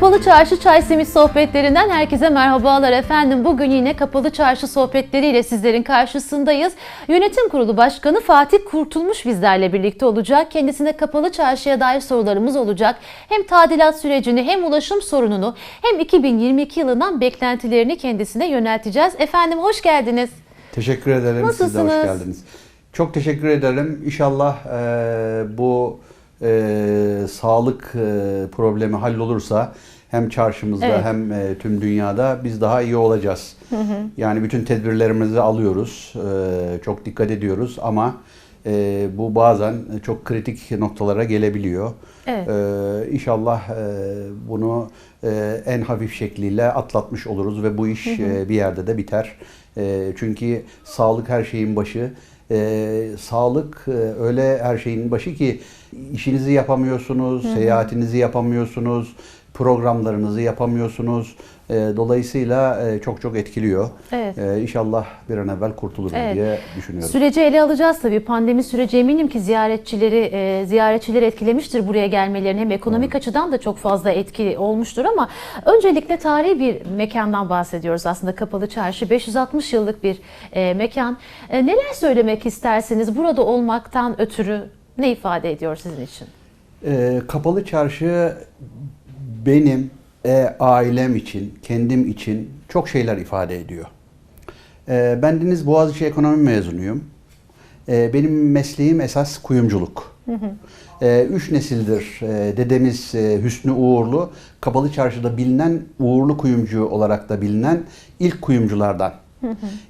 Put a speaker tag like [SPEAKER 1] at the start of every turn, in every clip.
[SPEAKER 1] Kapalı Çarşı Çay Simit sohbetlerinden herkese merhabalar efendim. Bugün yine Kapalı Çarşı sohbetleriyle sizlerin karşısındayız. Yönetim Kurulu Başkanı Fatih Kurtulmuş bizlerle birlikte olacak. Kendisine Kapalı Çarşı'ya dair sorularımız olacak. Hem tadilat sürecini hem ulaşım sorununu hem 2022 yılından beklentilerini kendisine yönelteceğiz. Efendim hoş geldiniz.
[SPEAKER 2] Teşekkür ederim. Siz de
[SPEAKER 1] Nasılsınız?
[SPEAKER 2] hoş geldiniz. Çok teşekkür ederim. İnşallah e, bu e, sağlık e, problemi hallolursa hem çarşımızda
[SPEAKER 1] Evet.
[SPEAKER 2] hem e, tüm dünyada biz daha iyi olacağız. Yani bütün tedbirlerimizi alıyoruz. E, çok dikkat ediyoruz ama e, bu bazen çok kritik noktalara gelebiliyor.
[SPEAKER 1] Evet.
[SPEAKER 2] Ee, inşallah e, bunu e, en hafif şekliyle atlatmış oluruz ve bu iş e, bir yerde de biter. E, çünkü sağlık her şeyin başı. E, sağlık e, öyle her şeyin başı ki işinizi yapamıyorsunuz, seyahatinizi yapamıyorsunuz, programlarınızı yapamıyorsunuz. E, dolayısıyla e, çok çok etkiliyor.
[SPEAKER 1] Evet.
[SPEAKER 2] E, inşallah bir an evvel kurtuluruz
[SPEAKER 1] Evet.
[SPEAKER 2] diye düşünüyorum.
[SPEAKER 1] Süreci ele alacağız tabii. Pandemi süreci eminim ki ziyaretçileri e, ziyaretçileri etkilemiştir buraya gelmelerini. Hem ekonomik açıdan da çok fazla etki olmuştur ama öncelikle tarihi bir mekandan bahsediyoruz aslında Kapalı Çarşı. 560 yıllık bir e, mekan. E, neler söylemek istersiniz? Burada olmaktan ötürü ne ifade ediyor sizin için?
[SPEAKER 2] Ee, kapalı çarşı benim e, ailem için, kendim için çok şeyler ifade ediyor. Ee, ben Deniz Boğaziçi Ekonomi mezunuyum. Ee, benim mesleğim esas kuyumculuk. Ee, üç nesildir e, dedemiz e, Hüsnü Uğurlu, Kapalı Çarşı'da bilinen uğurlu kuyumcu olarak da bilinen ilk kuyumculardan.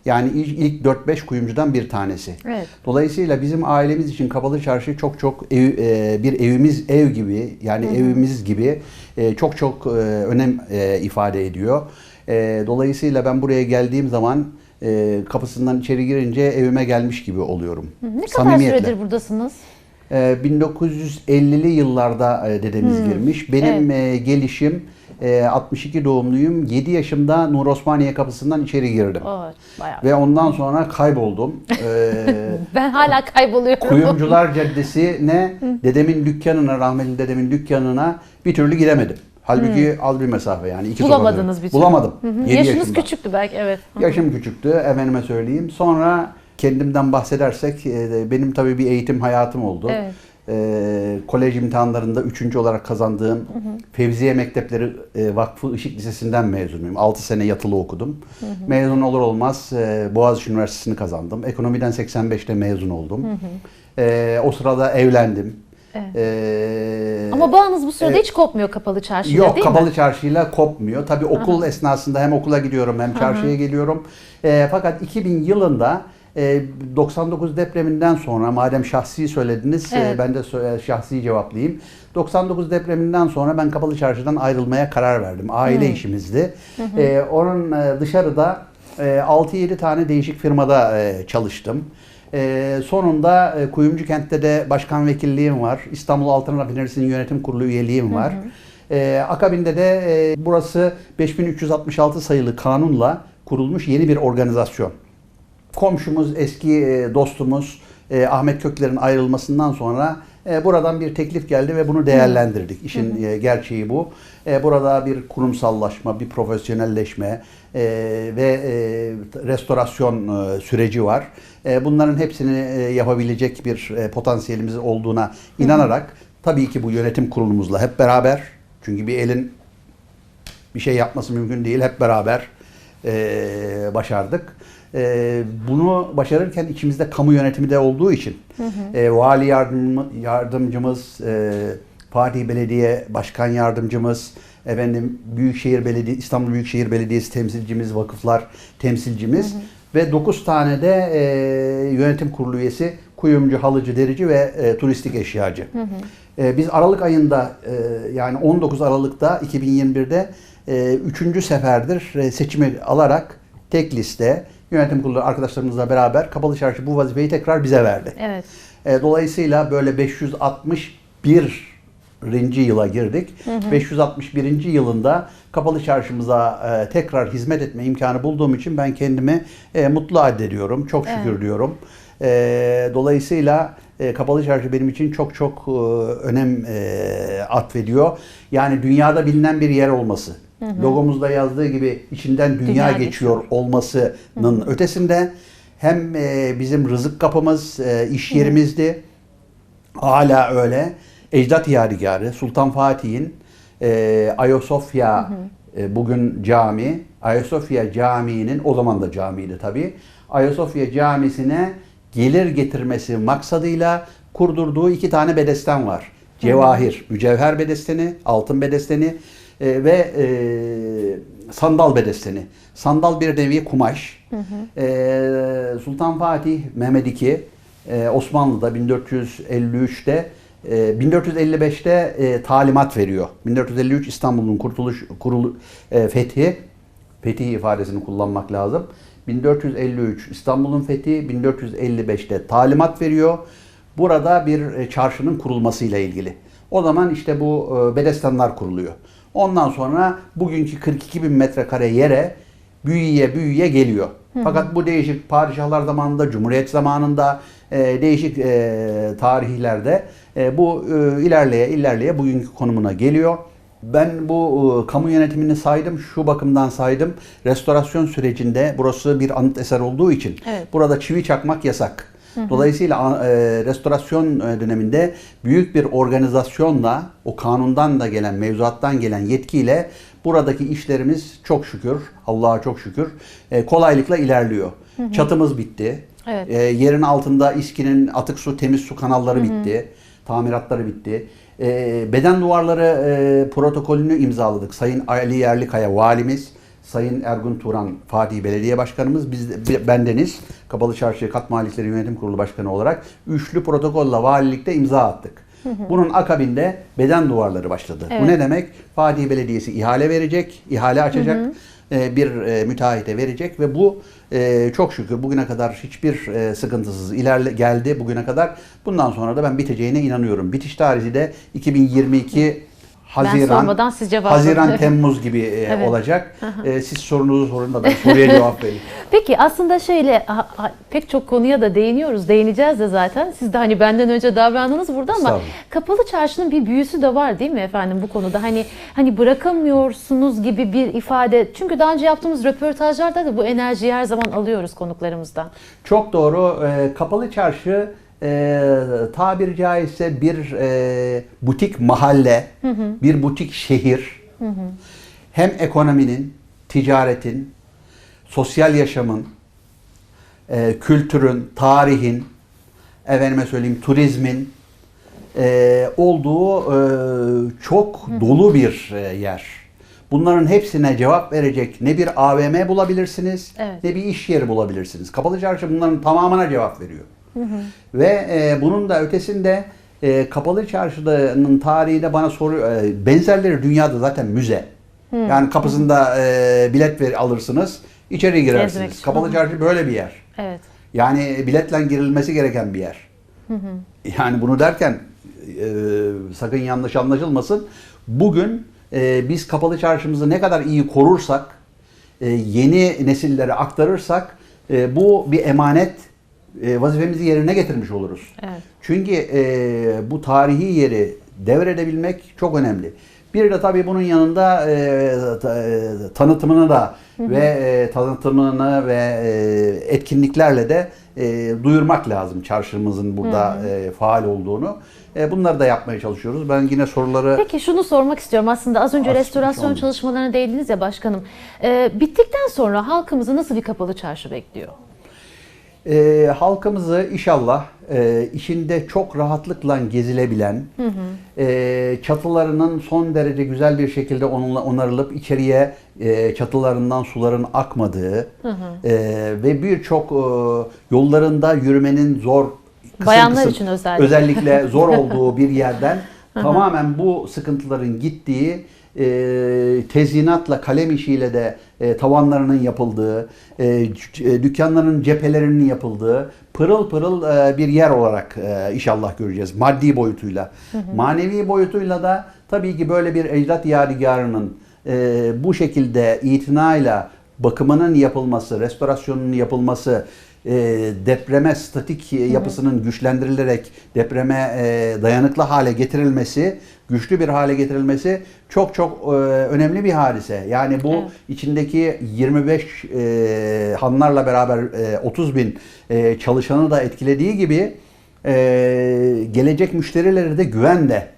[SPEAKER 2] Yani ilk, ilk 4-5 kuyumcudan bir tanesi.
[SPEAKER 1] Evet.
[SPEAKER 2] Dolayısıyla bizim ailemiz için Kapalı Çarşı çok çok ev- e, bir evimiz ev gibi yani evimiz gibi e, çok çok e, önem e, ifade ediyor. E, Dolayısıyla ben buraya geldiğim zaman e, kapısından içeri girince evime gelmiş gibi oluyorum.
[SPEAKER 1] Ne kadar süredir buradasınız?
[SPEAKER 2] E, 1950'li yıllarda e, dedemiz girmiş. Benim e, gelişim e, 62 doğumluyum. 7 yaşımda Nur Osmaniye kapısından içeri girdim.
[SPEAKER 1] Oo, bayağı.
[SPEAKER 2] Ve ondan sonra kayboldum. E,
[SPEAKER 1] Ben hala kayboluyorum.
[SPEAKER 2] Kuyumcular Caddesi'ne dedemin dükkanına, rahmetli dedemin dükkanına bir türlü giremedim. Halbuki az bir mesafe yani. iki
[SPEAKER 1] Bulamadınız
[SPEAKER 2] sokak-
[SPEAKER 1] bir türlü.
[SPEAKER 2] Bulamadım.
[SPEAKER 1] Hı hı. Yaşınız
[SPEAKER 2] yaşımda.
[SPEAKER 1] küçüktü belki evet.
[SPEAKER 2] Yaşım küçüktü efendime söyleyeyim. Sonra kendimden bahsedersek e, benim tabii bir eğitim hayatım oldu.
[SPEAKER 1] Evet.
[SPEAKER 2] E, kolej imtihanlarında üçüncü olarak kazandığım Fevziye Mektepleri e, Vakfı Işık Lisesi'nden mezunuyum. 6 sene yatılı okudum. Mezun olur olmaz e, Boğaziçi Üniversitesi'ni kazandım. Ekonomiden 85'te mezun oldum. E, o sırada evlendim.
[SPEAKER 1] Evet.
[SPEAKER 2] E,
[SPEAKER 1] Ama bağınız bu sırada
[SPEAKER 2] Evet.
[SPEAKER 1] hiç kopmuyor kapalı çarşıda
[SPEAKER 2] Yok
[SPEAKER 1] değil
[SPEAKER 2] kapalı
[SPEAKER 1] mi?
[SPEAKER 2] çarşıyla kopmuyor. Tabii okul esnasında hem okula gidiyorum hem çarşıya geliyorum. E, fakat 2000 yılında e, 99 depreminden sonra madem şahsi söylediniz e,
[SPEAKER 1] Evet.
[SPEAKER 2] ben de sö- şahsi cevaplayayım. 99 depreminden sonra ben kapalı çarşıdan ayrılmaya karar verdim. Aile işimizdi. E, onun e, dışarıda e, 6-7 tane değişik firmada e, çalıştım. E, sonunda e, Kuyumcu Kent'te de başkan vekilliğim var. İstanbul Altın Rafinerisi'nin yönetim kurulu üyeliğim var. E, akabinde de e, burası 5366 sayılı kanunla kurulmuş yeni bir organizasyon. Komşumuz, eski e, dostumuz e, Ahmet Kökler'in ayrılmasından sonra e, buradan bir teklif geldi ve bunu değerlendirdik. İşin e, gerçeği bu. E, Burada bir kurumsallaşma, bir profesyonelleşme e, ve e, restorasyon e, süreci var. E, Bunların hepsini e, yapabilecek bir e, potansiyelimiz olduğuna inanarak tabii ki bu yönetim kurulumuzla hep beraber çünkü bir elin bir şey yapması mümkün değil. Hep beraber e, başardık. E, bunu başarırken içimizde kamu yönetimi de olduğu için e, vali yardım, yardımcımız, e, Fatih Belediye Başkan Yardımcımız, efendim Büyükşehir Belediye İstanbul Büyükşehir Belediyesi temsilcimiz, vakıflar temsilcimiz ve 9 tane de e, yönetim kurulu üyesi kuyumcu, halıcı, derici ve e, turistik eşyacı. E, biz Aralık ayında e, yani 19 Aralık'ta 2021'de e, üçüncü seferdir e, seçimi alarak tek liste yönetim kurulu arkadaşlarımızla beraber Kapalı Çarşı bu vazifeyi tekrar bize verdi.
[SPEAKER 1] Evet.
[SPEAKER 2] E, dolayısıyla böyle 561 yıla girdik. 561. yılında kapalı çarşımıza e, tekrar hizmet etme imkanı bulduğum için ben kendimi e, mutlu addediyorum. Çok şükür
[SPEAKER 1] Evet.
[SPEAKER 2] diyorum. E, dolayısıyla e, kapalı çarşı benim için çok çok e, önem e, atfediyor. Yani dünyada bilinen bir yer olması. Logomuzda yazdığı gibi içinden dünya,
[SPEAKER 1] Dünya
[SPEAKER 2] geçiyor
[SPEAKER 1] geçiyor.
[SPEAKER 2] olmasının ötesinde hem e, bizim rızık kapımız, e, iş yerimizdi. Hala öyle. Ecdat Yadigarı, Sultan Fatih'in e, Ayasofya e, bugün cami. Ayasofya Camii'nin, o zaman da camiydi tabii. Ayasofya Camisi'ne gelir getirmesi maksadıyla kurdurduğu iki tane bedesten var. Cevahir, mücevher bedesteni, altın bedesteni e, ve e, sandal bedesteni. Sandal bir nevi kumaş. E, Sultan Fatih Mehmet II e, Osmanlı'da 1453'te e, 1455'te e, talimat veriyor. 1453 İstanbul'un kurtuluş kurulu e, fethi fethi ifadesini kullanmak lazım. 1453 İstanbul'un fethi 1455'te talimat veriyor. Burada bir e, çarşının kurulmasıyla ilgili. O zaman işte bu e, bedestanlar kuruluyor. Ondan sonra bugünkü 42 bin metrekare yere büyüye büyüye geliyor. Fakat bu değişik padişahlar zamanında, Cumhuriyet zamanında, e, değişik e, tarihlerde e, bu e, ilerleye ilerleye bugünkü konumuna geliyor. Ben bu e, kamu yönetimini saydım, şu bakımdan saydım. Restorasyon sürecinde burası bir anıt eser olduğu için
[SPEAKER 1] Evet.
[SPEAKER 2] burada çivi çakmak yasak. Dolayısıyla a- e, restorasyon e, döneminde büyük bir organizasyonla o kanundan da gelen, mevzuattan gelen yetkiyle buradaki işlerimiz çok şükür, Allah'a çok şükür e, kolaylıkla ilerliyor. Çatımız bitti.
[SPEAKER 1] Evet.
[SPEAKER 2] E, yerin altında İSKİ'nin atık su, temiz su kanalları bitti. Tamiratları bitti. E, beden duvarları e, protokolünü imzaladık. Sayın Ali Yerlikaya valimiz, Sayın Ergun Turan Fatih Belediye Başkanımız, biz de- bendeniz Kapalı Çarşı Kat Maliyeleri Yönetim Kurulu Başkanı olarak üçlü protokolla valilikte imza attık. Bunun akabinde beden duvarları başladı.
[SPEAKER 1] Evet.
[SPEAKER 2] Bu ne demek? Fatih Belediyesi ihale verecek, ihale açacak, e, bir e, müteahhite verecek ve bu e, çok şükür bugüne kadar hiçbir e, sıkıntısız ilerle geldi bugüne kadar. Bundan sonra da ben biteceğine inanıyorum. Bitiş tarihi de 2022 Haziran,
[SPEAKER 1] sormadan siz cevap
[SPEAKER 2] Haziran. Temmuz gibi e,
[SPEAKER 1] Evet.
[SPEAKER 2] olacak. E, siz sorunuzu sorun da ben soruya cevap vereyim.
[SPEAKER 1] Peki aslında ha- pek çok konuya da değiniyoruz. Değineceğiz de zaten. Siz de hani benden önce davrandınız burada ama kapalı çarşının bir büyüsü de var değil mi efendim bu konuda? Hani hani bırakamıyorsunuz gibi bir ifade. Çünkü daha önce yaptığımız röportajlarda da bu enerjiyi her zaman alıyoruz konuklarımızdan.
[SPEAKER 2] Çok doğru. E, kapalı çarşı e, tabiri caizse bir e, butik mahalle, bir butik şehir. Hem ekonominin, ticaretin, sosyal yaşamın, e, kültürün, tarihin, efendime söyleyeyim turizmin e, olduğu e, çok dolu bir e, yer. Bunların hepsine cevap verecek ne bir AVM bulabilirsiniz
[SPEAKER 1] Evet.
[SPEAKER 2] ne bir iş yeri bulabilirsiniz. Kapalı Çarşı bunların tamamına cevap veriyor. Ve e, bunun da ötesinde e, Kapalı Çarşı'nın tarihi de bana soruyor. E, benzerleri dünyada zaten müze. Yani kapısında e, bilet ver, alırsınız, içeri
[SPEAKER 1] Gezmek
[SPEAKER 2] girersiniz.
[SPEAKER 1] için.
[SPEAKER 2] Kapalı
[SPEAKER 1] Hı hı.
[SPEAKER 2] Çarşı böyle bir yer.
[SPEAKER 1] Evet.
[SPEAKER 2] Yani biletle girilmesi gereken bir yer. Yani bunu derken e, sakın yanlış anlaşılmasın. Bugün e, biz kapalı çarşımızı ne kadar iyi korursak, e, yeni nesillere aktarırsak e, bu bir emanet vazifemizi yerine getirmiş oluruz.
[SPEAKER 1] Evet.
[SPEAKER 2] Çünkü e, bu tarihi yeri devredebilmek çok önemli. Bir de tabii bunun yanında e, ta- e, tanıtımını da ve e, tanıtımını ve e, etkinliklerle de e, duyurmak lazım çarşımızın burada e, faal olduğunu. E, bunları da yapmaya çalışıyoruz. Ben yine soruları
[SPEAKER 1] Peki şunu sormak istiyorum aslında az önce restorasyon
[SPEAKER 2] olmuyor.
[SPEAKER 1] çalışmalarına değindiniz ya başkanım. Ee, bittikten sonra halkımızı nasıl bir kapalı çarşı bekliyor?
[SPEAKER 2] E, halkımızı inşallah e, içinde çok rahatlıkla gezilebilen, e, çatılarının son derece güzel bir şekilde onunla onarılıp içeriye e, çatılarından suların akmadığı e, ve birçok e, yollarında yürümenin zor kısım
[SPEAKER 1] Bayanlar
[SPEAKER 2] kısım,
[SPEAKER 1] için özellikle.
[SPEAKER 2] özellikle zor olduğu bir yerden tamamen bu sıkıntıların gittiği e, tezyinatla, kalem işiyle de e, tavanlarının yapıldığı, e, e, dükkanların cephelerinin yapıldığı pırıl pırıl e, bir yer olarak e, inşallah göreceğiz maddi boyutuyla. Manevi boyutuyla da tabii ki böyle bir ecdat yadigarının e, bu şekilde itinayla bakımının yapılması, restorasyonunun yapılması, e, depreme statik yapısının güçlendirilerek depreme e, dayanıklı hale getirilmesi, güçlü bir hale getirilmesi çok çok e, önemli bir hadise. Yani bu
[SPEAKER 1] Evet.
[SPEAKER 2] içindeki 25 e, hanlarla beraber e, 30 bin e, çalışanı da etkilediği gibi e, gelecek müşterileri de güvenle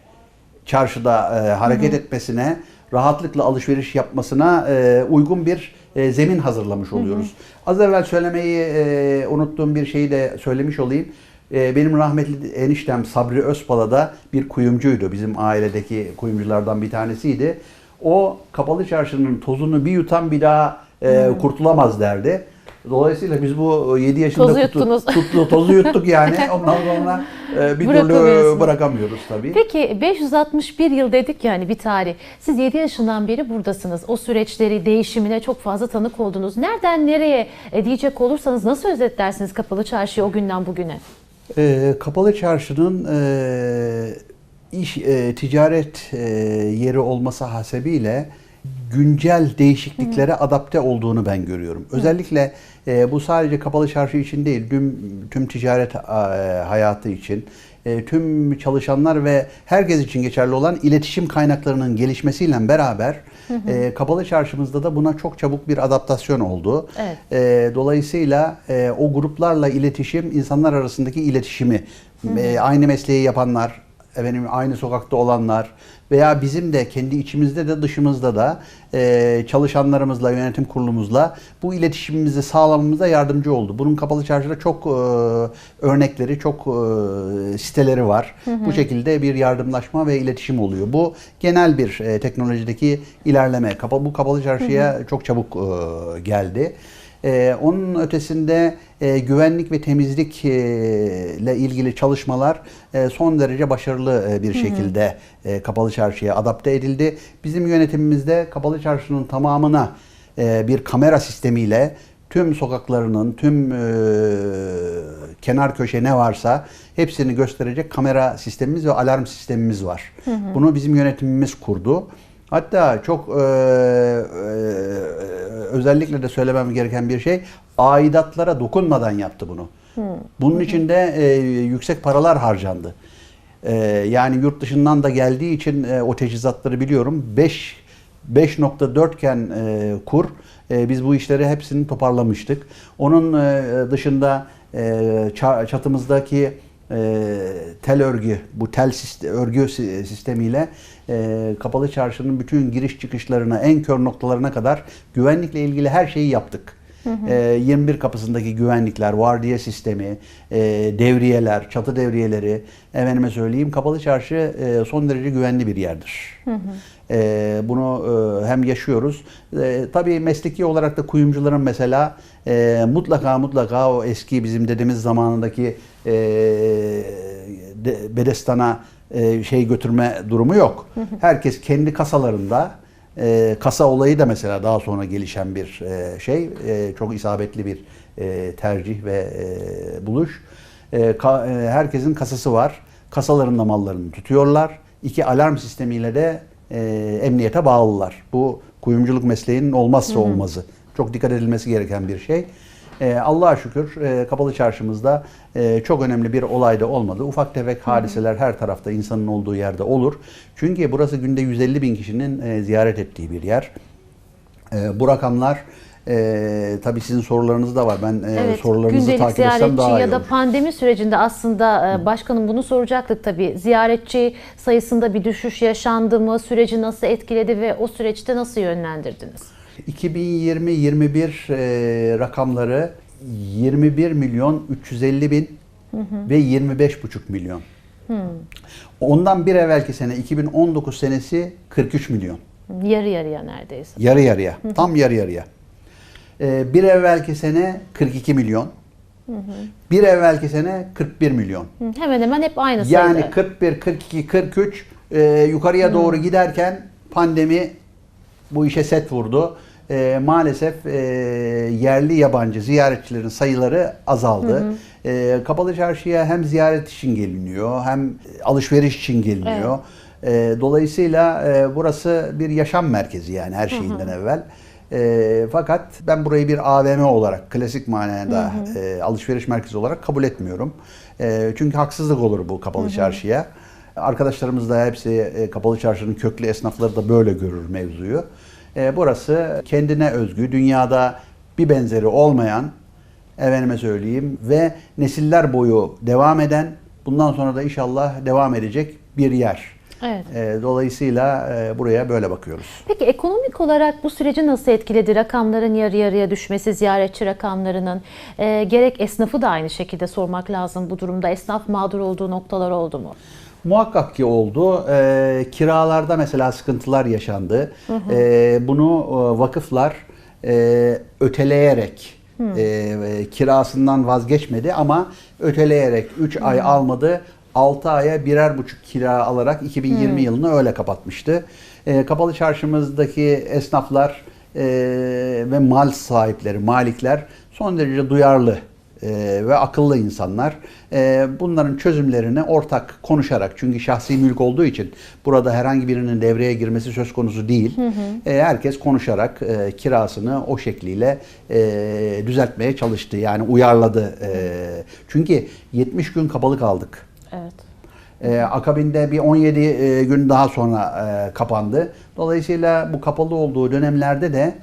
[SPEAKER 2] çarşıda e, hareket etmesine, rahatlıkla alışveriş yapmasına e, uygun bir e, zemin hazırlamış oluyoruz. Az evvel söylemeyi e, unuttuğum bir şeyi de söylemiş olayım. E, benim rahmetli eniştem Sabri Özpala da bir kuyumcuydu. Bizim ailedeki kuyumculardan bir tanesiydi. O kapalı çarşının tozunu bir yutan bir daha e, kurtulamaz derdi. Dolayısıyla biz bu 7 yaşında
[SPEAKER 1] Tozu yuttunuz.
[SPEAKER 2] tuttu, tozu yuttuk yani. Ondan sonra e, bir türlü bırakamıyoruz tabii.
[SPEAKER 1] Peki 561 yıl dedik yani bir tarih. Siz 7 yaşından beri buradasınız. O süreçleri, değişimine çok fazla tanık oldunuz. Nereden nereye e, diyecek olursanız nasıl özetlersiniz Kapalı Çarşıyı o günden bugüne?
[SPEAKER 2] Ee, kapalı çarşının e, iş e, ticaret e, yeri olması hasebiyle güncel değişikliklere adapte olduğunu ben görüyorum. Özellikle e, bu sadece kapalı çarşı için değil, tüm, tüm ticaret e, hayatı için, e, tüm çalışanlar ve herkes için geçerli olan iletişim kaynaklarının gelişmesiyle beraber e, kapalı çarşımızda da buna çok çabuk bir adaptasyon oldu.
[SPEAKER 1] Evet.
[SPEAKER 2] E, dolayısıyla e, o gruplarla iletişim, insanlar arasındaki iletişimi, e, aynı mesleği yapanlar, efendim aynı sokakta olanlar veya bizim de kendi içimizde de dışımızda da e, çalışanlarımızla, yönetim kurulumuzla bu iletişimimizi sağlamamıza yardımcı oldu. Bunun kapalı çarşıda çok e, örnekleri, çok e, siteleri var. Bu şekilde bir yardımlaşma ve iletişim oluyor. Bu genel bir e, teknolojideki ilerleme. Kapa, bu kapalı çarşıya çok çabuk e, geldi. Ee, onun ötesinde e, güvenlik ve temizlik e, ilgili çalışmalar e, son derece başarılı e, bir şekilde e, kapalı çarşıya adapte edildi. Bizim yönetimimizde kapalı çarşının tamamına e, bir kamera sistemiyle tüm sokaklarının, tüm e, kenar köşe ne varsa hepsini gösterecek kamera sistemimiz ve alarm sistemimiz var. Bunu bizim yönetimimiz kurdu. Hatta çok e, e, özellikle de söylemem gereken bir şey aidatlara dokunmadan yaptı bunu. Bunun için de e, yüksek paralar harcandı. E, yani yurt dışından da geldiği için e, o teçhizatları biliyorum. 5 5.4 iken e, kur e, biz bu işleri hepsini toparlamıştık. Onun e, dışında e, ça- çatımızdaki tel örgü, bu tel örgü si- sistemiyle e, kapalı çarşının bütün giriş çıkışlarına, en kör noktalarına kadar güvenlikle ilgili her şeyi yaptık. E, 21 kapısındaki güvenlikler, vardiya sistemi, e, devriyeler, çatı devriyeleri, efendime söyleyeyim kapalı çarşı e, son derece güvenli bir yerdir. E, bunu e, hem yaşıyoruz. E, tabii mesleki olarak da kuyumcuların mesela e, mutlaka mutlaka o eski bizim dedemiz zamanındaki e, de, Bedestan'a e, şey götürme durumu yok. Herkes kendi kasalarında e, kasa olayı da mesela daha sonra gelişen bir e, şey. E, çok isabetli bir e, tercih ve e, buluş. E, ka- e, herkesin kasası var. Kasalarında mallarını tutuyorlar. İki alarm sistemiyle de e, emniyete bağlılar. Bu kuyumculuk mesleğinin olmazsa olmazı. Çok dikkat edilmesi gereken bir şey. E, Allah'a şükür e, kapalı çarşımızda e, çok önemli bir olay da olmadı. Ufak tefek hadiseler her tarafta insanın olduğu yerde olur. Çünkü burası günde 150 bin kişinin e, ziyaret ettiği bir yer. E, bu rakamlar e, tabii sizin sorularınız da var. Ben e,
[SPEAKER 1] Evet,
[SPEAKER 2] sorularınızı takip etsem daha iyi
[SPEAKER 1] ya da
[SPEAKER 2] olur.
[SPEAKER 1] pandemi sürecinde aslında e, başkanım bunu soracaktık tabii. Ziyaretçi sayısında bir düşüş yaşandı mı? Süreci nasıl etkiledi ve o süreçte nasıl yönlendirdiniz?
[SPEAKER 2] 2020-21 e, rakamları 21 milyon 350 bin ve 25,5 milyon. Ondan bir evvelki sene 2019 senesi 43 milyon.
[SPEAKER 1] Yarı yarıya neredeyse.
[SPEAKER 2] Yarı yarıya. Tam yarı yarıya. Ee, bir evvelki sene 42 milyon. Bir evvelki sene 41 milyon.
[SPEAKER 1] Hı, Hemen hemen hep aynı
[SPEAKER 2] Yani
[SPEAKER 1] sayıda.
[SPEAKER 2] 41, 42, 43 e, yukarıya doğru giderken pandemi bu işe set vurdu. Ee, maalesef e, yerli yabancı ziyaretçilerin sayıları azaldı. Ee, Kapalı Çarşı'ya hem ziyaret için geliniyor hem alışveriş için geliniyor. Ee, dolayısıyla e, burası bir yaşam merkezi yani her şeyinden evvel. Ee, fakat ben burayı bir AVM olarak klasik manada e, alışveriş merkezi olarak kabul etmiyorum. E, çünkü haksızlık olur bu kapalı çarşıya. Arkadaşlarımız da hepsi e, kapalı çarşının köklü esnafları da böyle görür mevzuyu. E, burası kendine özgü, dünyada bir benzeri olmayan, efendime söyleyeyim ve nesiller boyu devam eden, bundan sonra da inşallah devam edecek bir yer.
[SPEAKER 1] Evet.
[SPEAKER 2] E, dolayısıyla e, buraya böyle bakıyoruz.
[SPEAKER 1] Peki ekonomik olarak bu süreci nasıl etkiledi? Rakamların yarı yarıya düşmesi, ziyaretçi rakamlarının. Ee, gerek esnafı da aynı şekilde sormak lazım bu durumda. Esnaf mağdur olduğu noktalar oldu mu?
[SPEAKER 2] Muhakkak ki oldu. Ee, kiralarda mesela sıkıntılar yaşandı. Ee, bunu e, vakıflar e, öteleyerek e, kirasından vazgeçmedi ama öteleyerek 3 ay almadı. 6 aya birer buçuk kira alarak 2020 yılını öyle kapatmıştı. Ee, kapalı çarşımızdaki esnaflar e, ve mal sahipleri, malikler son derece duyarlı e, ve akıllı insanlar. E, bunların çözümlerini ortak konuşarak çünkü şahsi mülk olduğu için burada herhangi birinin devreye girmesi söz konusu değil. E, herkes konuşarak e, kirasını o şekliyle e, düzeltmeye çalıştı. Yani uyarladı. E, çünkü 70 gün kapalı kaldık.
[SPEAKER 1] Evet.
[SPEAKER 2] Ee, akabinde bir 17 e, gün daha sonra e, kapandı. Dolayısıyla bu kapalı olduğu dönemlerde de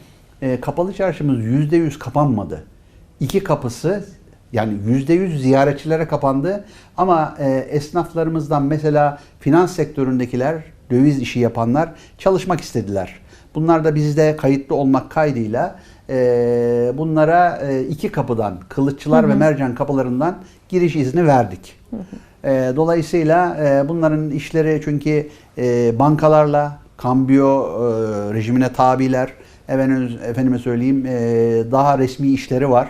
[SPEAKER 2] e, kapalı çarşımız %100 kapanmadı. İki kapısı yani %100 ziyaretçilere kapandı ama e, esnaflarımızdan mesela finans sektöründekiler, döviz işi yapanlar çalışmak istediler. Bunlar da bizde kayıtlı olmak kaydıyla e, bunlara e, iki kapıdan, kılıççılar ve mercan kapılarından giriş izni verdik. E, dolayısıyla e, bunların işleri çünkü e, bankalarla, kambiyo e, rejimine tabiler, efendim, efendime söyleyeyim e, daha resmi işleri var.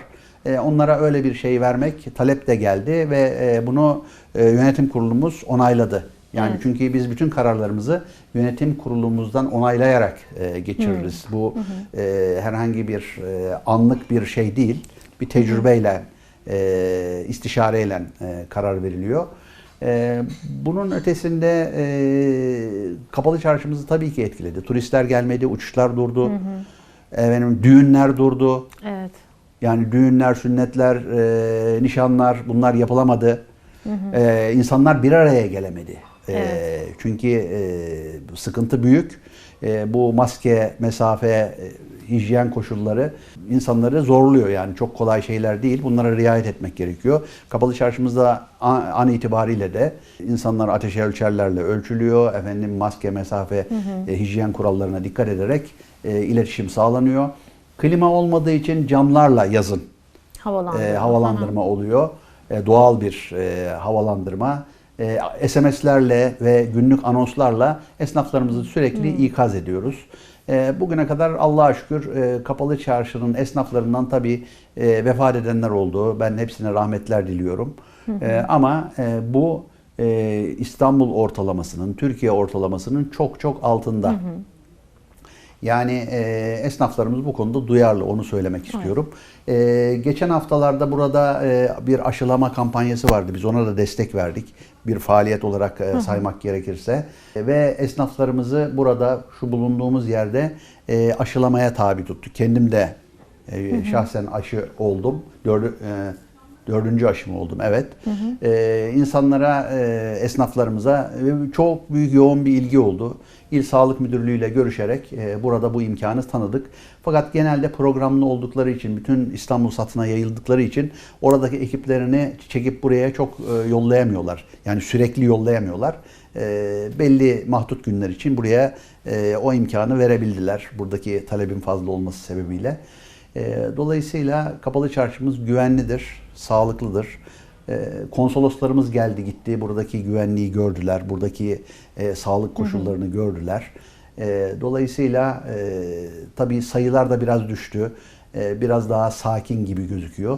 [SPEAKER 2] E, onlara öyle bir şey vermek talep de geldi ve e, bunu e, yönetim kurulumuz onayladı. Yani
[SPEAKER 1] Evet.
[SPEAKER 2] çünkü biz bütün kararlarımızı yönetim kurulumuzdan onaylayarak e, geçiririz. Bu e, herhangi bir e, anlık bir şey değil. Bir tecrübeyle, e, istişareyle e, karar veriliyor. E, bunun ötesinde e, kapalı çarşımızı tabii ki etkiledi. Turistler gelmedi, uçuşlar durdu. Efendim, düğünler durdu.
[SPEAKER 1] Evet.
[SPEAKER 2] Yani düğünler, sünnetler, e, nişanlar bunlar yapılamadı. E, insanlar bir araya gelemedi. E,
[SPEAKER 1] Evet.
[SPEAKER 2] Çünkü e, sıkıntı büyük. E, bu maske, mesafe, e, hijyen koşulları insanları zorluyor. Yani çok kolay şeyler değil. Bunlara riayet etmek gerekiyor. Kapalı çarşımızda an, an itibariyle de insanlar ateşe ölçerlerle ölçülüyor. Efendim maske, mesafe, e, hijyen kurallarına dikkat ederek e, iletişim sağlanıyor. Klima olmadığı için camlarla yazın
[SPEAKER 1] Havalandırma.
[SPEAKER 2] e, havalandırma oluyor. E, doğal bir e, havalandırma. E, SMS'lerle ve günlük anonslarla esnaflarımızı sürekli ikaz ediyoruz. E, bugüne kadar Allah'a şükür e, kapalı çarşının esnaflarından tabii e, vefat edenler oldu. Ben hepsine rahmetler diliyorum. E, ama e, bu e, İstanbul ortalamasının, Türkiye ortalamasının çok çok altında. Yani e, esnaflarımız bu konuda duyarlı onu söylemek istiyorum. E, geçen haftalarda burada e, bir aşılama kampanyası vardı. Biz ona da destek verdik. Bir faaliyet olarak e, saymak gerekirse. E, ve esnaflarımızı burada şu bulunduğumuz yerde e, aşılamaya tabi tuttuk. Kendim de e, şahsen aşı oldum. Dördü, e, Dördüncü aşımı oldum evet. Ee, insanlara, e, esnaflarımıza e, çok büyük yoğun bir ilgi oldu. İl Sağlık Müdürlüğü ile görüşerek e, burada bu imkanı tanıdık. Fakat genelde programlı oldukları için, bütün İstanbul satına yayıldıkları için oradaki ekiplerini çekip buraya çok e, yollayamıyorlar. Yani sürekli yollayamıyorlar. E, belli mahdut günler için buraya o imkanı verebildiler. Buradaki talebin fazla olması sebebiyle. Dolayısıyla kapalı çarşımız güvenlidir, sağlıklıdır. E, Konsoloslarımız geldi gitti, buradaki güvenliği gördüler, buradaki e, sağlık koşullarını gördüler. E, Dolayısıyla e, tabii sayılar da biraz düştü, E, biraz daha sakin gibi gözüküyor.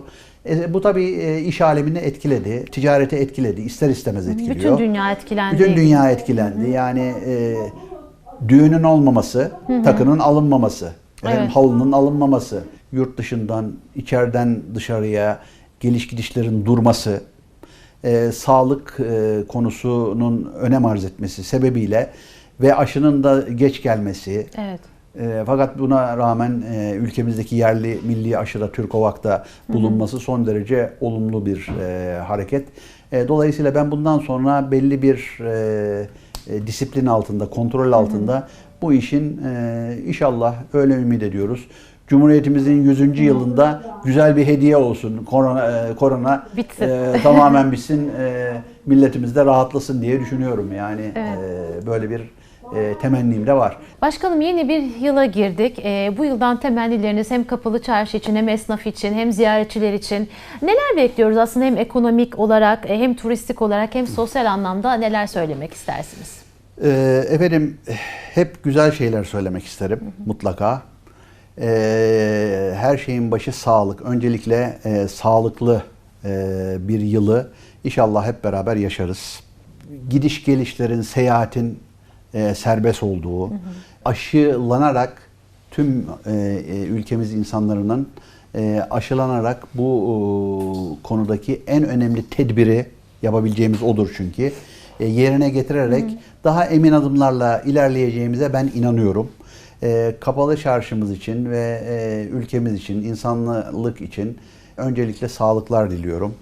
[SPEAKER 2] E, bu tabii e, iş alemini etkiledi, ticareti etkiledi, ister istemez etkiliyor.
[SPEAKER 1] Bütün dünya etkilendi.
[SPEAKER 2] Bütün dünya etkilendi. Yani e, düğünün olmaması, takının alınmaması,
[SPEAKER 1] Evet.
[SPEAKER 2] halının alınmaması, yurt dışından, içeriden dışarıya geliş gidişlerin durması, e, sağlık e, konusunun önem arz etmesi sebebiyle ve aşının da geç gelmesi,
[SPEAKER 1] Evet.
[SPEAKER 2] e, fakat buna rağmen e, ülkemizdeki yerli milli aşıda Türkovak'ta bulunması son derece olumlu bir e, hareket. E, dolayısıyla ben bundan sonra belli bir e, e, disiplin altında, kontrol altında bu işin e, inşallah öyle ümit ediyoruz. Cumhuriyetimizin 100. yılında güzel bir hediye olsun. Korona, e, korona
[SPEAKER 1] Bitsin.
[SPEAKER 2] e, tamamen bitsin. E, milletimiz de rahatlasın diye düşünüyorum. Yani
[SPEAKER 1] Evet.
[SPEAKER 2] e, böyle bir e, temennim de var.
[SPEAKER 1] Başkanım yeni bir yıla girdik. Ee, bu yıldan temennileriniz hem kapalı çarşı için hem esnaf için hem ziyaretçiler için neler bekliyoruz aslında hem ekonomik olarak e, hem turistik olarak hem sosyal anlamda neler söylemek istersiniz?
[SPEAKER 2] Ee, efendim hep güzel şeyler söylemek isterim mutlaka. Ee, her şeyin başı sağlık. Öncelikle e, sağlıklı e, bir yılı inşallah hep beraber yaşarız. Gidiş gelişlerin, seyahatin e, serbest olduğu, aşılanarak tüm e, e, ülkemiz insanlarının e, aşılanarak bu e, konudaki en önemli tedbiri yapabileceğimiz odur çünkü. E, yerine getirerek daha emin adımlarla ilerleyeceğimize ben inanıyorum. E, kapalı çarşımız için ve e, ülkemiz için, insanlık için öncelikle sağlıklar diliyorum.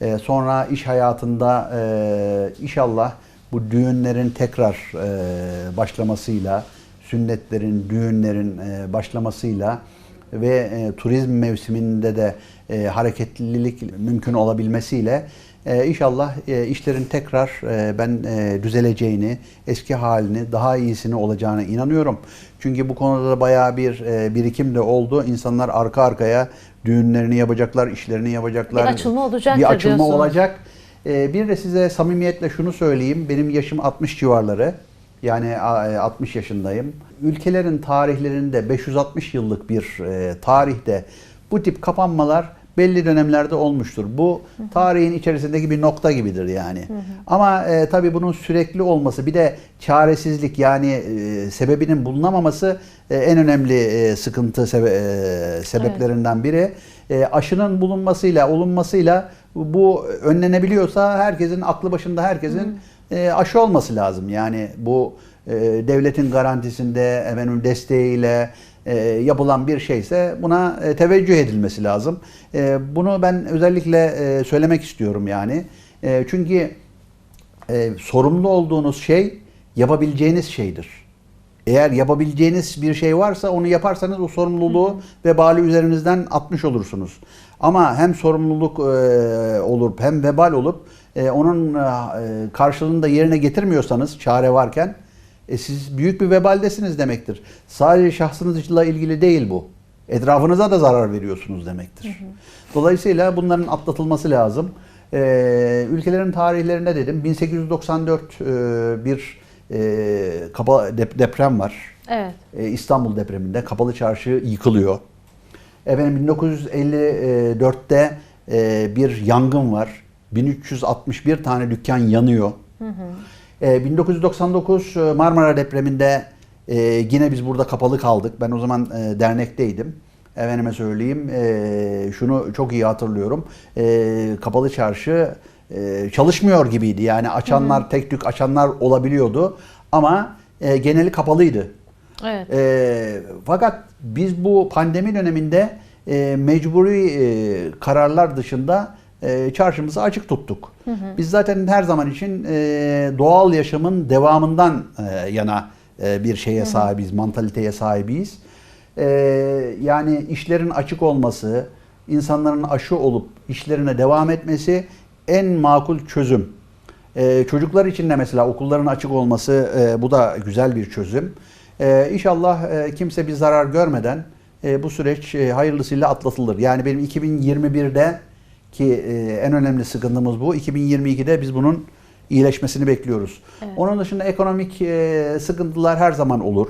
[SPEAKER 2] E, sonra iş hayatında e, inşallah bu düğünlerin tekrar e, başlamasıyla, sünnetlerin, düğünlerin e, başlamasıyla ve e, turizm mevsiminde de e, hareketlilik mümkün olabilmesiyle e, inşallah e, işlerin tekrar e, ben e, düzeleceğini, eski halini, daha iyisini olacağına inanıyorum. Çünkü bu konuda da bayağı bir e, birikim de oldu. İnsanlar arka arkaya düğünlerini yapacaklar, işlerini yapacaklar.
[SPEAKER 1] Bir açılma olacaktır
[SPEAKER 2] Bir açılma
[SPEAKER 1] diyorsunuz.
[SPEAKER 2] olacak. E, bir de size samimiyetle şunu söyleyeyim. Benim yaşım 60 civarları. Yani a- 60 yaşındayım. Ülkelerin tarihlerinde 560 yıllık bir e, tarihte bu tip kapanmalar belli dönemlerde olmuştur. Bu tarihin içerisindeki bir nokta gibidir yani. Ama e, tabii bunun sürekli olması bir de çaresizlik yani e, sebebinin bulunamaması e, en önemli e, sıkıntı sebe- e, sebeplerinden biri. E, aşının bulunmasıyla, olunmasıyla bu önlenebiliyorsa herkesin aklı başında herkesin e, aşı olması lazım. Yani bu e, devletin garantisinde, efendim desteğiyle e, yapılan bir şeyse buna e, teveccüh edilmesi lazım. E, bunu ben özellikle e, söylemek istiyorum yani. E, çünkü e, sorumlu olduğunuz şey yapabileceğiniz şeydir. Eğer yapabileceğiniz bir şey varsa onu yaparsanız o sorumluluğu vebali üzerinizden atmış olursunuz. Ama hem sorumluluk e, olup hem vebal olup e, onun e, karşılığını da yerine getirmiyorsanız çare varken e, siz büyük bir vebaldesiniz demektir. Sadece şahsınızla ilgili değil bu. Etrafınıza da zarar veriyorsunuz demektir. Dolayısıyla bunların atlatılması lazım. E, ülkelerin tarihlerinde dedim 1894 e, bir e, kapa dep- deprem var.
[SPEAKER 1] Evet.
[SPEAKER 2] E, İstanbul depreminde kapalı çarşı yıkılıyor. Efendim 1954'te e, bir yangın var. 1361 tane dükkan yanıyor. E, 1999 e, Marmara depreminde e, yine biz burada kapalı kaldık. Ben o zaman e, dernekteydim. Efendime söyleyeyim e, şunu çok iyi hatırlıyorum. E, kapalı çarşı e, çalışmıyor gibiydi. Yani açanlar tek tük açanlar olabiliyordu. Ama e, geneli kapalıydı.
[SPEAKER 1] Evet.
[SPEAKER 2] E, fakat biz bu pandemi döneminde e, mecburi e, kararlar dışında e, çarşımızı açık tuttuk. Biz zaten her zaman için e, doğal yaşamın devamından e, yana e, bir şeye sahibiz, mantaliteye sahibiz. E, yani işlerin açık olması, insanların aşı olup işlerine devam etmesi en makul çözüm. Çocuklar için de mesela okulların açık olması e, bu da güzel bir çözüm. Ee, inşallah e, kimse bir zarar görmeden e, bu süreç e, hayırlısıyla atlatılır. Yani benim 2021'de ki e, en önemli sıkıntımız bu. 2022'de biz bunun iyileşmesini bekliyoruz. Onun dışında ekonomik e, sıkıntılar her zaman olur.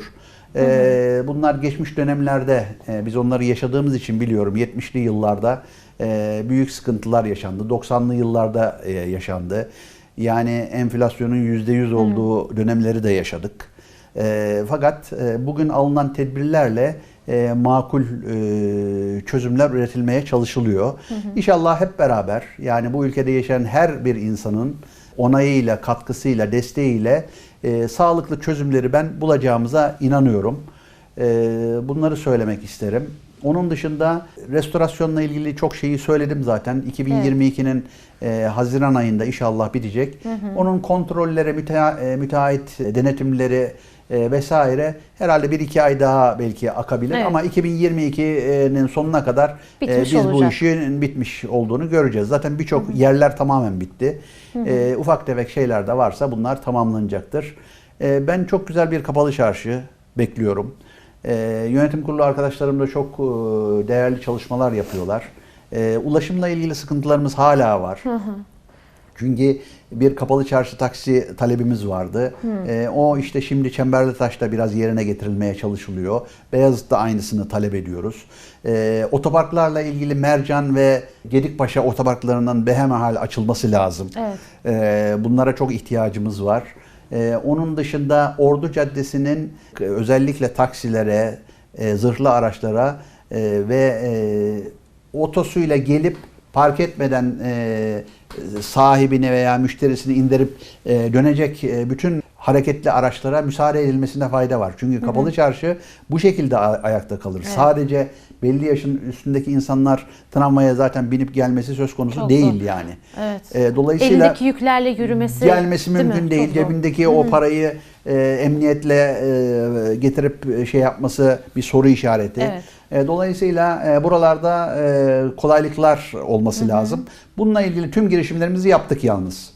[SPEAKER 2] E, bunlar geçmiş dönemlerde e, biz onları yaşadığımız için biliyorum 70'li yıllarda e, büyük sıkıntılar yaşandı. 90'lı yıllarda e, yaşandı. Yani enflasyonun %100 olduğu dönemleri de yaşadık. E, fakat e, bugün alınan tedbirlerle e, makul e, çözümler üretilmeye çalışılıyor. İnşallah hep beraber yani bu ülkede yaşayan her bir insanın onayıyla, katkısıyla, desteğiyle e, sağlıklı çözümleri ben bulacağımıza inanıyorum. E, bunları söylemek isterim. Onun dışında restorasyonla ilgili çok şeyi söyledim zaten. 2022'nin e, Haziran ayında inşallah bitecek. Onun kontrolleri, mütea, e, müteahhit denetimleri e, vesaire herhalde bir iki ay daha belki akabilir
[SPEAKER 1] Evet.
[SPEAKER 2] ama 2022'nin sonuna kadar e,
[SPEAKER 1] Bitmiş
[SPEAKER 2] biz bu
[SPEAKER 1] olacak.
[SPEAKER 2] işin bitmiş olduğunu göreceğiz. Zaten birçok yerler tamamen bitti. E, ufak tefek şeyler de varsa bunlar tamamlanacaktır. E, ben çok güzel bir kapalı çarşı bekliyorum. E, yönetim kurulu arkadaşlarım da çok e, değerli çalışmalar yapıyorlar. E, ulaşımla ilgili sıkıntılarımız hala var. Çünkü bir kapalı çarşı taksi talebimiz vardı. E, o işte şimdi Çemberlitaş'ta biraz yerine getirilmeye çalışılıyor. Beyazıt'ta aynısını talep ediyoruz. E, otoparklarla ilgili Mercan ve Gedikpaşa otoparklarının behemahal açılması lazım.
[SPEAKER 1] Evet.
[SPEAKER 2] E, bunlara çok ihtiyacımız var. E, onun dışında Ordu Caddesi'nin özellikle taksilere, e, zırhlı araçlara e, ve e, otosuyla gelip park etmeden e, sahibini veya müşterisini indirip e, dönecek e, bütün hareketli araçlara müsaade edilmesinde fayda var. Çünkü kapalı çarşı bu şekilde ayakta kalır.
[SPEAKER 1] Evet.
[SPEAKER 2] Sadece belli yaşın üstündeki insanlar tramvaya zaten binip gelmesi söz konusu
[SPEAKER 1] Çok
[SPEAKER 2] değil
[SPEAKER 1] zor.
[SPEAKER 2] yani.
[SPEAKER 1] Evet.
[SPEAKER 2] E, dolayısıyla
[SPEAKER 1] Elindeki yüklerle yürümesi
[SPEAKER 2] gelmesi
[SPEAKER 1] değil
[SPEAKER 2] mümkün değil.
[SPEAKER 1] Çok zor.
[SPEAKER 2] Cebindeki o parayı e, emniyetle e, getirip e, şey yapması bir soru işareti.
[SPEAKER 1] Evet.
[SPEAKER 2] E, dolayısıyla e, buralarda e, kolaylıklar olması lazım. Bununla ilgili tüm girişimlerimizi yaptık yalnız.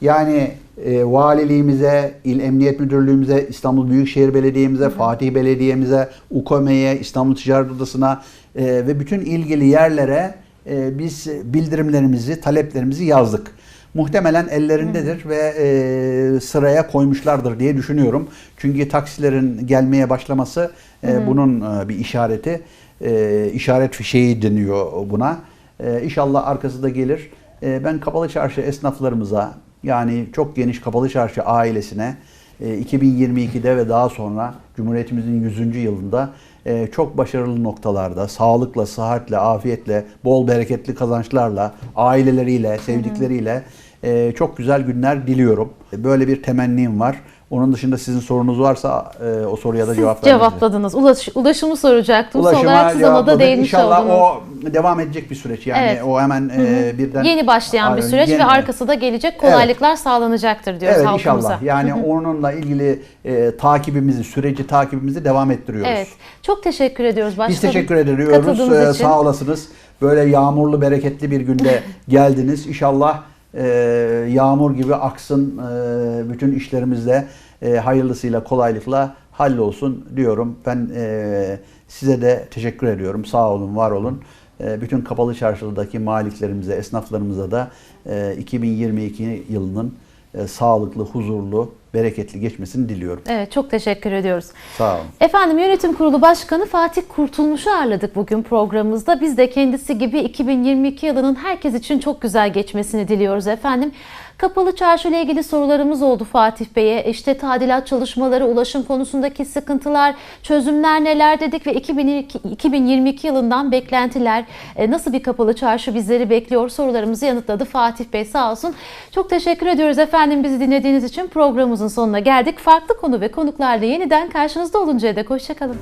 [SPEAKER 2] Yani e, valiliğimize, il emniyet müdürlüğümüze, İstanbul Büyükşehir Belediye'mize, Fatih Belediye'mize, UKOME'ye, İstanbul Ticaret Odası'na e, ve bütün ilgili yerlere e, biz bildirimlerimizi, taleplerimizi yazdık. Muhtemelen ellerindedir ve e, sıraya koymuşlardır diye düşünüyorum. Çünkü taksilerin gelmeye başlaması e, bunun e, bir işareti. E, işaret fişeği deniyor buna. E, inşallah arkası da gelir. E, ben Kapalı Çarşı esnaflarımıza yani çok geniş Kapalı Çarşı ailesine e, 2022'de ve daha sonra Cumhuriyetimizin 100. yılında e, çok başarılı noktalarda sağlıkla, sıhhatle, afiyetle, bol bereketli kazançlarla, aileleriyle, sevdikleriyle e, çok güzel günler diliyorum. Böyle bir temennim var. Onun dışında sizin sorunuz varsa e, o soruya da
[SPEAKER 1] Siz
[SPEAKER 2] cevap
[SPEAKER 1] cevapladınız. Ulaş, ulaşımı soracaktım. Son
[SPEAKER 2] Ulaşıma
[SPEAKER 1] olarak siz ona da değinmiş
[SPEAKER 2] İnşallah
[SPEAKER 1] oldunuz.
[SPEAKER 2] o devam edecek bir süreç. Yani
[SPEAKER 1] Evet.
[SPEAKER 2] o hemen e, birden
[SPEAKER 1] Yeni başlayan bir süreç
[SPEAKER 2] yeni-
[SPEAKER 1] ve arkası da gelecek kolaylıklar sağlanacaktır diyoruz
[SPEAKER 2] Evet
[SPEAKER 1] halkımıza.
[SPEAKER 2] inşallah. Yani onunla ilgili e, takibimizi, süreci takibimizi devam ettiriyoruz.
[SPEAKER 1] Evet. Çok teşekkür ediyoruz başkanım.
[SPEAKER 2] Biz teşekkür ediyoruz.
[SPEAKER 1] Katıldığınız
[SPEAKER 2] Ee,
[SPEAKER 1] için.
[SPEAKER 2] Sağ olasınız. Böyle yağmurlu, bereketli bir günde geldiniz. İnşallah e, yağmur gibi aksın e, bütün işlerimizde e, hayırlısıyla, kolaylıkla hallolsun diyorum. Ben e, size de teşekkür ediyorum. Sağ olun, var olun. E, bütün kapalı çarşıdaki maliklerimize, esnaflarımıza da e, 2022 yılının e, sağlıklı, huzurlu, bereketli geçmesini diliyorum.
[SPEAKER 1] Evet çok teşekkür ediyoruz.
[SPEAKER 2] Sağ olun.
[SPEAKER 1] Efendim Yönetim Kurulu Başkanı Fatih Kurtulmuş'u ağırladık bugün programımızda. Biz de kendisi gibi 2022 yılının herkes için çok güzel geçmesini diliyoruz efendim. Kapalı çarşı ile ilgili sorularımız oldu Fatih Bey'e. İşte tadilat çalışmaları, ulaşım konusundaki sıkıntılar, çözümler neler dedik ve 2022, 2022 yılından beklentiler, e, nasıl bir kapalı çarşı bizleri bekliyor sorularımızı yanıtladı Fatih Bey sağ olsun. Çok teşekkür ediyoruz efendim bizi dinlediğiniz için programımızın sonuna geldik. Farklı konu ve konuklarla yeniden karşınızda oluncaya dek hoşçakalın.